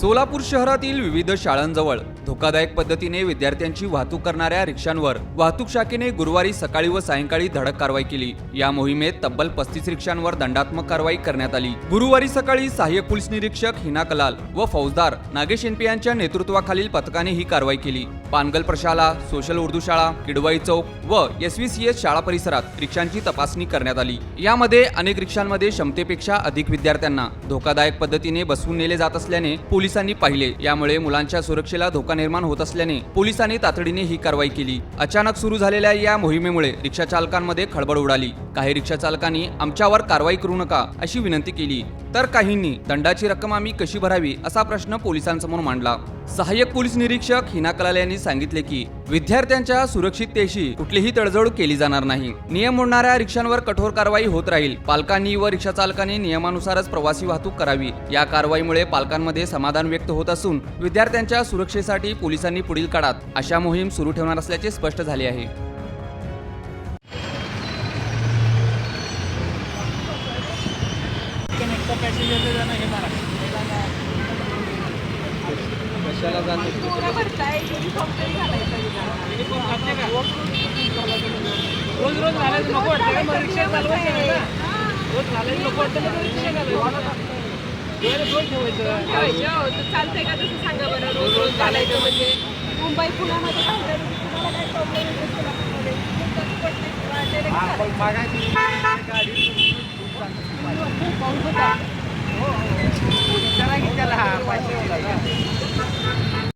सोलापूर शहरातील विविध शाळांजवळ धोकादायक पद्धतीने विद्यार्थ्यांची वाहतूक करणाऱ्या रिक्षांवर वाहतूक शाखेने गुरुवारी सकाळी व सायंकाळी धडक कारवाई केली. या मोहिमेत तब्बल पस्तीस रिक्षांवर दंडात्मक कारवाई करण्यात आली. गुरुवारी सकाळी सहाय्यक पोलीस निरीक्षक हिना कलाल व फौजदार नागेश एनपी यांच्या नेतृत्वाखालील पथकाने ही कारवाई केली. पानगल प्रशाला सोशल उर्दू शाळा किडवाई चौक व एस व्ही सी एस शाळा परिसरात रिक्षांची तपासणी करण्यात आली. यामध्ये अनेक रिक्षांमध्ये क्षमतेपेक्षा अधिक विद्यार्थ्यांना धोकादायक पद्धतीने बसवून नेले जात असल्याने पोलिसांनी पाहिले. यामुळे मुलांच्या सुरक्षेला धोका निर्माण होत असल्याने पोलिसांनी तातडीने ही कारवाई केली. अचानक सुरू झालेल्या या मोहिमेमुळे रिक्षा चालकांमध्ये खळबळ उडाली. काही रिक्षा चालकांनी आमच्यावर कारवाई करू नका अशी विनंती केली. तर काहींनी दंडाची रक्कम आम्ही कशी भरावी असा प्रश्न पोलिसांसमोर मांडला. सहाय्यक पोलीस निरीक्षक हिना कलाल यांनी सांगितले की विद्यार्थ्यांच्या सुरक्षिततेशी कुठलीही तडजोड केली जाणार नाही. नियम मोडणाऱ्या रिक्षांवर कठोर कारवाई होत राहील. पालकांनी व रिक्षा चालकांनी नियमानुसारच प्रवासी वाहतूक करावी. या कारवाईमुळे पालकांमध्ये समाधान व्यक्त होत असून विद्यार्थ्यांच्या सुरक्षेसाठी पोलिसांनी पुढील काळात अशा मोहीम सुरू ठेवणार असल्याचे स्पष्ट झाले आहे. कशाला जातो? रोज रोज घालायचं नको वाटतं का? मग रिक्षा चालवायचं ना. रोज घालायचं नको वाटतं ना तर रिक्षा घालायचं. हो, चालतंय का तसं सांगा बरं? रोज रोज घालायचं म्हणजे? मुंबई पुण्यामध्ये तुम्हाला काय प्रॉब्लेम येतो हा. मग गाडी पाऊस होता. हो, हो. विचारा की त्याला हा पैसे